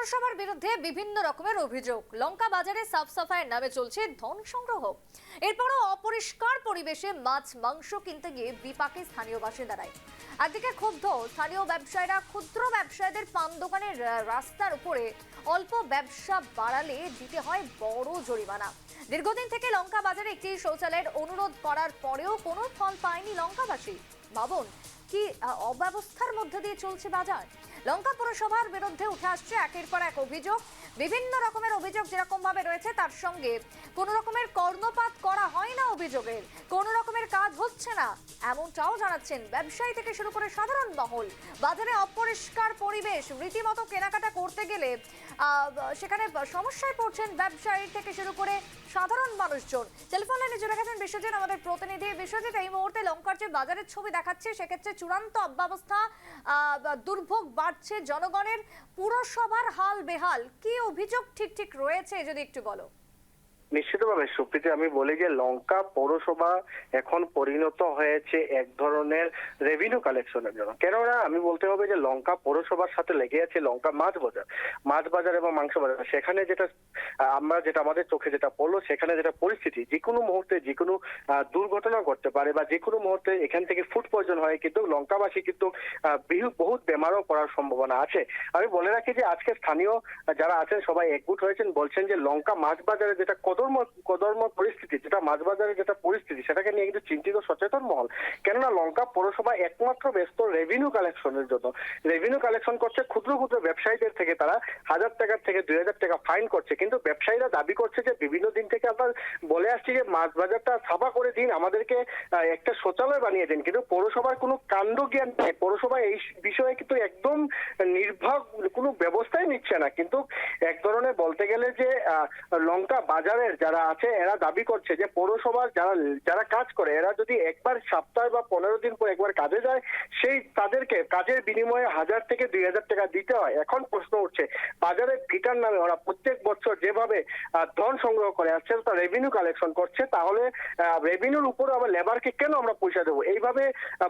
পৌরসভার বিরুদ্ধে বিভিন্ন রকমের অভিযোগ। লঙ্কা বাজারে সাফ সাফাইয়ের নামে চলছে ধন সংগ্রহ। এরপরও অপরিষ্কার পরিবেশে মাছ, মাংস কিনতে গিয়ে বিপাকে স্থানীয় বাসিন্দারাই। একদিকে ক্ষুব্ধ স্থানীয় ব্যবসায়ীরা ক্ষুদ্র ব্যবসায়ীদের পান দোকানের রাস্তার উপরে অল্প ব্যবসা বাড়ালে দিতে হয় বড় জরিমানা। দীর্ঘদিন থেকে লঙ্কা বাজারে একটি শৌচালয়ের অনুরোধ করার পরেও কোনো ফল পায়নি লঙ্কাবাসী। ভাবুন, কি অব্যবস্থার মধ্যে দিয়ে চলছে বাজার? লঙ্কা পুরসভার বিরুদ্ধে উঠে আসছে একের পর এক অভিযোগ। বিভিন্ন রকমের অভিযোগ যেরকম ভাবে রয়েছে, তার সঙ্গে কোনো রকমের কর্ণপাত করা হয় না অভিযোগের কোনো রকমের কাজ হচ্ছে না, এমনটাও জানাচ্ছেন ব্যবসায়ী থেকে শুরু করে সাধারণ মহল। বাজারে অপরিষ্কার পরিবেশ, রীতিমতো কেনাকাটা করতে গেলে সেখানে সমস্যায় পড়ছেন ব্যবসায়ী থেকে শুরু করে সাধারণ মানুষজন। টেলিফোন লাইনে জুড়ে গেছেন বিশ্বজিৎ, আমাদের প্রতিনিধি। বিশ্বজিৎ, এই মুহূর্তে লঙ্কার যে বাজারের ছবি দেখাচ্ছে, সেক্ষেত্রে চূড়ান্ত অব্যবস্থা দুর্ভোগ বাড়ছে জনগণের পুরসভার হাল বেহাল। কি অভিযোগ? ঠিক ঠিক রয়েছে যদি একটু বলো। নিশ্চিতভাবে সুপ্রীতি, আমি বলি যে লঙ্কা পৌরসভা এখন পরিণত হয়েছে এক ধরনের রেভিনিউ কালেকশনের জন্য। কেননা আমি বলতে হবে যে লঙ্কা পৌরসভার সাথে লেগে আছে লঙ্কা মাছ বাজার। মাছ বাজার এবং মাংস বাজার। সেখানে যেটা, আমরা যেটা আমাদের চোখে যেটা পড়ল, সেখানে যেটা পরিস্থিতি, যে কোনো মুহূর্তে যে কোনো দুর্ঘটনা ঘটতে পারে বা যে কোনো মুহূর্তে এখান থেকে ফুড পয়জন হয়, কিন্তু লঙ্কাবাসী কিন্তু বিহু- বহুত বেমারও পড়ার সম্ভাবনা আছে। আমি বলে রাখি যে আজকে স্থানীয় যারা আছেন সবাই একগুট হয়েছেন, বলছেন যে লঙ্কা মাছ বাজারে যেটা কদর্ম কদর্ম পরিস্থিতি, যেটা মাছ বাজারে যেটা পরিস্থিতি, সেটাকে নিয়ে কিন্তু চিন্তিত সচেতন মহল। কেননা লঙ্কা পৌরসভা একমাত্র ব্যস্ত রেভিনিউ কালেকশনের জন্য। রেভিনিউ কালেকশন করছে ক্ষুদ্র ক্ষুদ্র ব্যবসায়ীদের থেকে তারা, হাজার টাকা থেকে দুই হাজার টাকা ফাইন করছে। কিন্তু ব্যবসায়ীরা দাবি করছে যে, বিভিন্ন দিন থেকে আমরা বলে আসছি যে মাছ বাজারটা সাফা করে দিন, আমাদেরকে একটা শৌচালয় বানিয়ে দিন। কিন্তু পৌরসভার কোনো কাণ্ড জ্ঞান নেই। পৌরসভা এই বিষয়ে কিন্তু একদম নির্ভর কোনো ব্যবস্থাই নিচ্ছে না। কিন্তু এক ধরনের বলতে গেলে যে লঙ্কা বাজারের যারা আছে, এরা দাবি করছে যে পৌরসভার যারা যারা কাজ করে, এরা যদি একবার সপ্তাহে বা পনেরো দিন পর একবার কাজে যায়, সেই তাদেরকে কাজের বিনিময়ে হাজার থেকে দুই হাজার টাকা দিতে হয়। এখন প্রশ্ন উঠছে, বাজারে ভিটার নামে ওরা প্রত্যেক বছর যেভাবে ধন সংগ্রহ করে আসছে তা রেভিনিউ কালেকশন করছে, তাহলে রেভিনিউর উপরে আবার লেবারকে কেন আমরা পয়সা দেবো? এইভাবে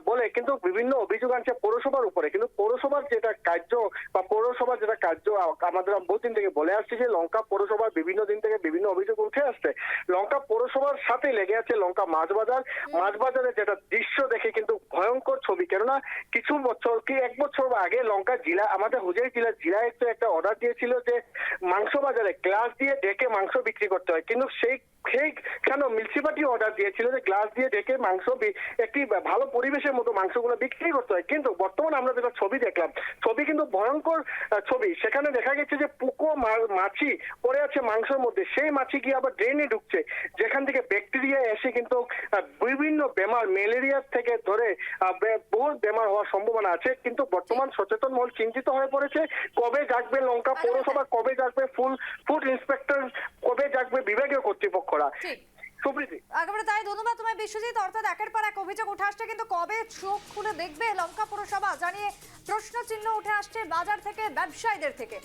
বলে কিন্তু বিভিন্ন অভিযোগ আনছে পৌরসভার উপরে। কিন্তু পৌরসভার যেটা কার্য বা পৌরসভার যেটা কার্য, আমাদের বহুদিন থেকে বলে আসছে যে লঙ্কা পৌরসভার বিভিন্ন দিন থেকে বিভিন্ন অভিযোগ উঠে আসছে। লঙ্কা পৌরসভার সাথে লেগে আছে লঙ্কা মাছ বাজার। মাছ বাজারে যেটা দৃশ্য দেখে কিন্তু ভয়ঙ্কর ছবি। কেননা কিছু বছর কি এক বছর আগে লঙ্কা জেলা, আমাদের হুজাই জেলার জেলায় তো একটা অর্ডার দিয়েছিল যে মাংস বাজারে গ্লাস দিয়ে ডেকে মাংস বিক্রি করতে হয়। কিন্তু সেই সেই কেন মিউনিসিপালিটি অর্ডার দিয়েছিল যে গ্লাস দিয়ে ডেকে মাংস একটি ভালো পরিবেশের মতো মাংসগুলো বিক্রি করতে হয়। কিন্তু বর্তমানে আমরা যেটা ছবি দেখলাম, ছবি কিন্তু ভয়ঙ্কর ছবি। সেখানে দেখা গেছে যে পুকো মাছি পড়ে আছে মাংসের মধ্যে। সেই মাছি গিয়ে আবার ড্রেনে ঢুকছে। যেখান থেকে ব্যাকটেরিয়া এসে কিন্তু বিভিন্ন বেমার ম্যালেরিয়ার থেকে ধরে বহু বেমার হওয়ার সম্ভাবনা আছে। কিন্তু বর্তমান সচেতন মহল চিন্তিত হয়ে পড়েছে কবে জাগবে লঙ্কা পৌরসভা কবে জাগবে ফুল ফুড ইন্সপেক্টর কবে জাগবে বিভাগীয় কর্তৃপক্ষরা? সুপ্রীতি। একেবারে তাই ধন্যবাদ তোমায় বিশ্বজিৎ। অর্থাৎ একের পর এক অভিযোগ উঠে আসছে কিন্তু কবে চোখ খুলে দেখবে লঙ্কা পুরসভা? জানিয়ে প্রশ্ন চিহ্ন উঠে আসছে বাজার থেকে ব্যবসায়ীদের থেকে।